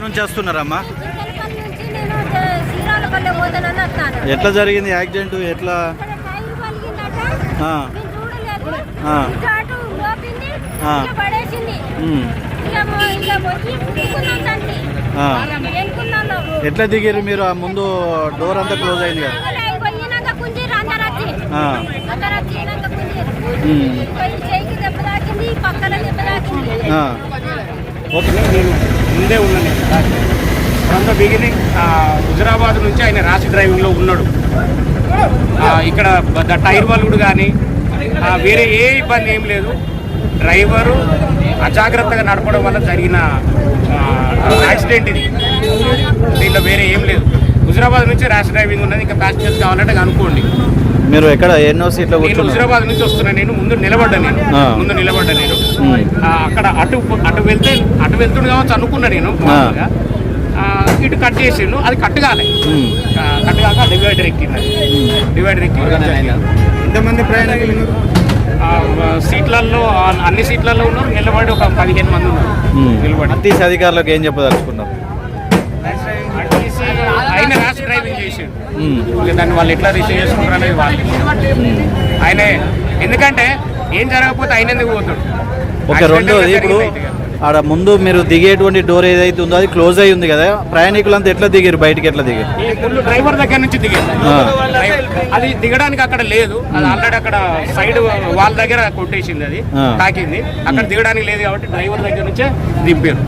నుంచి వస్తున్నారమ్మా వస్తాను ఎట్లా జరిగింది యాక్సిడెంట్? ఎట్లా? ఎట్లా దిగారు మీరు? ఆ ముందు డోర్ అంతా క్లోజ్ అయింది కదా. ఓకే నేను ముందే ఉన్నాను ఫ్రమ్ ద బిగినింగ్ హుజరాబాద్ నుంచి ఆయన రాసి డ్రైవింగ్లో ఉన్నాడు. ఇక్కడ ద టైర్ బల్గుడు కానీ వేరే ఏ ఇబ్బంది ఏం లేదు. డ్రైవరు అజాగ్రత్తగా నడపడం వల్ల జరిగిన యాక్సిడెంట్ ఇది. దీంట్లో వేరే ఏం లేదు. హుజరాబాద్ నుంచి ర్యాష్ డ్రైవింగ్ ఉన్నది ఇంకా ప్యాసింజర్స్ కావాలంటే కనుక్కోండి మీరు ఎక్కడ ఎన్నో సీట్లో నేను కూర్చున్నారు? హుజరాబాద్ నుంచి వస్తున్నా నేను ముందు నిలబడ్డా నేను. ఆ. ముందు నిలబడ్డా నేను. ఉమ్. ఆ, అక్కడ అటు అటు వెళ్తే అటు వెళ్తుండే కావచ్చు అనుకున్నా నేను మామూలుగా. ఆ, ఇటు కట్ చేసిండు అది కట్ కాలే. ఉమ్. ఆ, కట్ కాక డివైడర్ ఎక్కింది. డివైడర్ ఎక్కి ఎంతమంది ప్రయాణికులు ఆ, సీట్లలో ఆ, అన్ని సీట్లలో ఉన్నారు నిలబడి ఒక పదిహేను మంది ఉన్నారు. నిలబడి. ఆర్టీసీ అధికారులకు ఏం చెప్పదలుచుకున్నారు అట్లీస్ట్ ఆయన ర్యాష్ డ్రైవింగ్ చేసిండు. దాన్ని వాళ్ళు ఎట్లా రిసీవ్ చేసుకుంటారు అనేది వాళ్ళు ఆయన ఎందుకంటే ఏం జరగకపోతే ఆయన ఎందుకు పోతాడు? ఓకే జరిగింది ఇప్పుడు. ఆడ ముందు మీరు దిగేటువంటి డోర్ ఏదైతే ఉందో అది క్లోజ్ అయి ఉంది కదా ప్రయాణికులంతా ఎట్లా దిగారు బయటికి ఎట్లా దిగారు డ్రైవర్ దగ్గర నుంచి దిగారు. అది దిగడానికి అక్కడ లేదు. అది ఆల్రెడీ అక్కడ సైడ్ వాళ్ళ దగ్గర కొట్టేసింది అది. తాకింది. అక్కడ దిగడానికి లేదు కాబట్టి డ్రైవర్ దగ్గర నుంచే దింపారు